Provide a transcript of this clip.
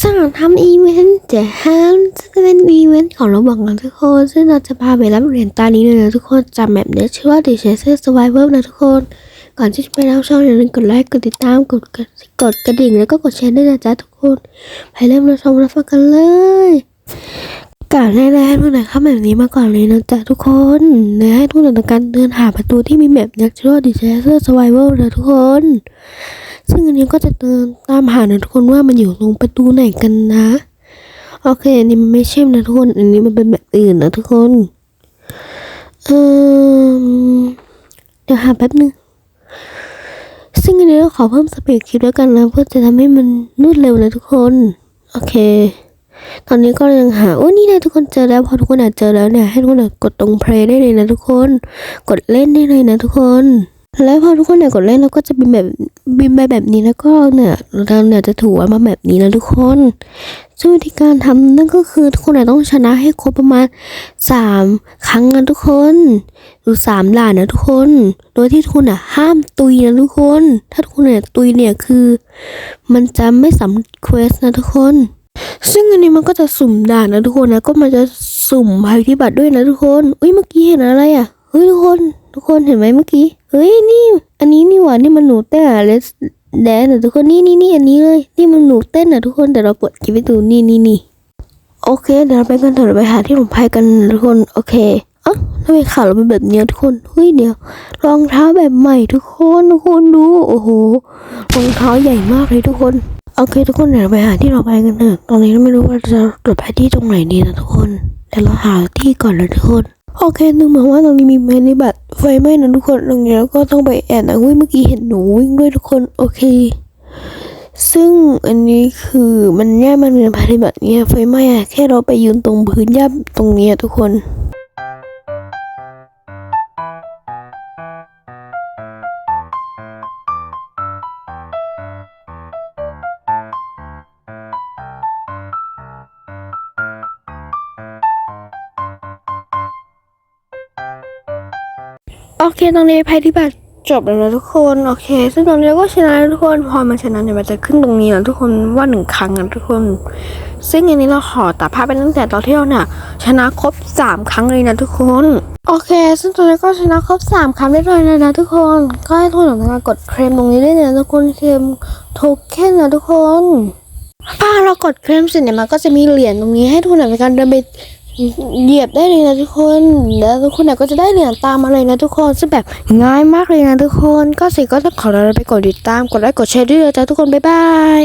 สำหรับทำอีเวนต์จะห้ามซึ่งเป็นอีเวนต์ของเราบบกนะทุกคน ซึ่งเราจะพาไปรับเหรียญตานี้เลยนะทุกคนจำแบบนี้ชื่อว่า The Chaser Survivor นะทุกคน ก่อนที่จะไปรับช่องอย่าลืมกดไลค์กดติดตามกดกดกดกระดิ่งแล้วก็กดแชร์ด้วยนะจ๊ะทุกคน ไปเริ่มรับชมรับฟังกันเลย ก่อนแรกๆให้ทุกคนเข้าแบบนี้มาก่อนเลยนะจ๊ะทุกคนและให้ทุกคนทำการเดินหาประตูที่มีแมปยักษ์ชื่ว่า The Chaser Survivor นะทุกคน ซึ่งอันนี้ก็จะเดินตามหานะทุกคนว่ามันอยู่ตรงประตูไหนกันนะ โอเค อันนี้มันไม่ใช่นะทุกคน อันนี้มันเป็นแบบอื่นนะทุกคนเออเดี๋ยวหาแป๊บนึงซึ่งอันนี้เราขอเพิ่มสปีดคลิปแล้วกันนะเพื่อจะทำให้มันรวดเร็วนะทุกคน โอเค ตอนนี้ก็ยังหาโอ้นี่นะทุกคนเจอแล้วพอทุกคนอะเจอแล้วเนี่ยให้ทุกคนอะกดตรงเพลย์ได้เลยนะทุกคน กดเล่นได้เลยนะทุกคน แล้วพอทุกคนเนี่ยกดเล่นเราก็จะบินแบบบินไปแบบนี้แล้วก็เนี่ยเราเนี่ยจะถูมาแบบนี้นะทุกคนซึ่งวิธีการทำนั่นก็คือทุกคนเนี่ยต้องชนะให้ครบประมาณสามครั้งนะทุกคนหรือสามด่านนะทุกคน โดยที่ทุกคนอะห้ามตุยนะทุกคน ถ้าทุกคนเนี่ยตุยเนี่ยคือ มันจะไม่สำเร็จเควสนะทุกคน ซึ่งอันนี้มันก็จะสุ่มด่านนะทุกคนนะ ก็มันจะสุ่มภัยพิบัติด้วยนะทุกคน อุ้ยเมื่อกี้เห็นอะไรอะ เฮ้ยทุกคน ทุกคนเห็นไหมเมื่อกี้ เฮ้ยนี่ อันนี้นี่หว่านี่มันหนูเต้นอะเลสแดนอะทุกคนนี่นี่นี่อันนี้เลยนี่มันหนูเต้นอะทุกคนแต่เราเปิดคลิปให้ดูนี่นี่นี่โอเคเดี๋ยวเราไปกันเถอะไปหาที่หลบภัยกันทุกคนโอเคอ้าทำไมขาเราเป็นแบบเนี้ยทุกคนเฮ้ยเดี๋ยวรองเท้าแบบใหม่ทุกคนทุกคนดูโอ้โหรองเท้าใหญ่มากเลยทุกคน โอเคทุกคนเดี๋ยวไปหาที่หลบภัยกันเถอะตอนนี้เราไม่รู้ว่าจะหลบภัยที่ตรงไหนดีนะทุกคนเดี๋ยวเราหาที่ก่อนนะทุกคนโอเคนึกเหมาว่าตรงนี้มีแมนนิบัตไฟไหม้นะทุกคนตรงนี้แล้วก็ต้องไปแอบนะเฮ้ยเมื่อกี้เห็นหนูวิ่งด้วยทุกคนโอเค ซึ่งอันนี้คือมันแย่มันเป็นปฏิบัตเนี่ยไฟไหม้อะแค่เราไปยืนตรงพื้นหญ้าตรงนี้ทุกคน โอเคตรงนี้ภัยพิบัติจบแล้วนะทุกคนโอเค ซึ่งตอนนี้ก็ชนะแล้วทุกคนพอมันชนะเนี่ยมันจะขึ้นตรงนี้นะทุกคนว่าหนึ่งครั้งนะทุกคน ซึ่งอันนี้เราขอตัดภาพไปตั้งแต่ตอนที่เราเนี่ยชนะครบสามครั้งเลยนะทุกคนโอเค ซึ่งตอนนี้ก็ชนะครบสามครั้งได้เลยนะนะทุกคนก็ให้ทุกคนทำการกดเคลมตรงนี้ได้เลยนะทุกคนเคลมโทเค็นนะทุกคนพอเรากดเคลมเสร็จเนี่ยมันก็จะมีเหรียญตรงนี้ให้ทุกคนในการเดินไป เหยียบได้เลยนะทุกคน แล้วทุกคนเนี่ยก็จะได้เหรียญตามมาเลยนะทุกคนซึ่งแบบง่ายมากเลยนะทุกคน ก็สิก็ต้องขอลาไปกดติดตามกดไลค์กดแชร์ด้วยนะจ๊ะทุกคนบ๊ายบาย